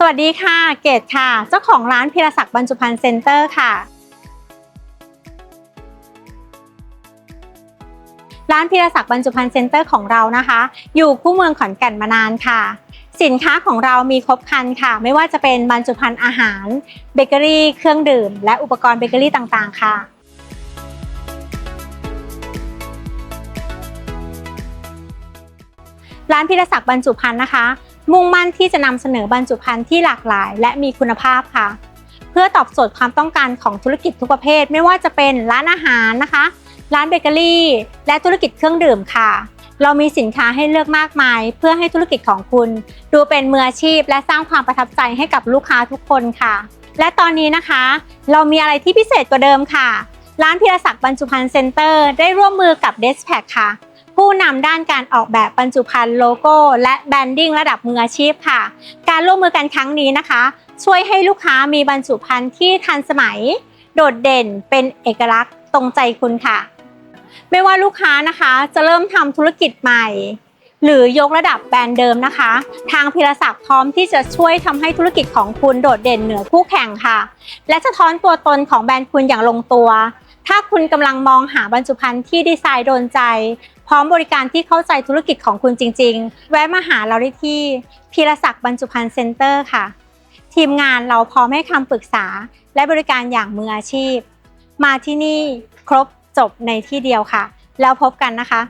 สวัสดีค่ะ เกดค่ะ เจ้าของร้านพิรศักดิ์บรรจุภัณฑ์เซ็นเตอร์ค่ะ ร้านพิรศักดิ์บรรจุภัณฑ์เซ็นเตอร์ของเรานะคะ อยู่คู่เมืองขอนแก่นมานานค่ะ สินค้าของเรามีครบครันค่ะ ไม่ว่าจะเป็นบรรจุภัณฑ์อาหาร เบเกอรี่ เครื่องดื่ม และอุปกรณ์เบเกอรี่ต่างๆ ค่ะร้านพิรศักดิ์บรรจุภัณฑ์นะคะ มุ่งมั่นที่จะนำเสนอบรรจุภัณฑ์ที่หลากหลาย และมีคุณภาพค่ะ เพื่อตอบโจทย์ความต้องการของธุรกิจทุกประเภท ไม่ว่าจะเป็นร้านอาหารนะคะ ร้านเบเกอรี่ และธุรกิจเครื่องดื่มค่ะ เรามีสินค้าให้เลือกมากมาย เพื่อให้ธุรกิจของคุณ ดูเป็นมืออาชีพ และสร้างความประทับใจให้กับลูกค้าทุกคนค่ะ และตอนนี้นะคะ เรามีอะไรที่พิเศษกว่าเดิมค่ะ ร้านพิรศักดิ์บรรจุภัณฑ์เซ็นเตอร์ได้ร่วมมือกับ d e s p a c ค่ะ ผู้นำด้านการออกแบบบรรจุภัณฑ์โลโก้ และแบรนดิ้งระดับมืออาชีพค่ะ การร่วมมือกันครั้งนี้นะคะ ช่วยให้ลูกค้ามีบรรจุภัณฑ์ที่ทันสมัย โดดเด่นเป็นเอกลักษณ์ตรงใจคุณค่ะ ไม่ว่าลูกค้านะคะจะเริ่มทำธุรกิจใหม่ หรือยกระดับแบรนด์เดิมนะคะ ทางพิรศักดิ์พร้อมที่จะช่วยทำให้ธุรกิจของคุณโดดเด่นเหนือคู่แข่งค่ะ และสะท้อนตัวตนของแบรนด์คุณอย่างลงตัวถ้าคุณกำลังมองหาบรรจุภัณฑ์ที่ดีไซน์โดนใจ พร้อมบริการที่เข้าใจธุรกิจของคุณจริง ๆ แวะมาหาเราได้ที่พีรศักดิ์บรรจุภัณฑ์เซ็นเตอร์ค่ะ ทีมงานเราพร้อมให้คำปรึกษา และบริการอย่างมืออาชีพ มาที่นี่ครบจบในที่เดียวค่ะ แล้วพบกันนะคะ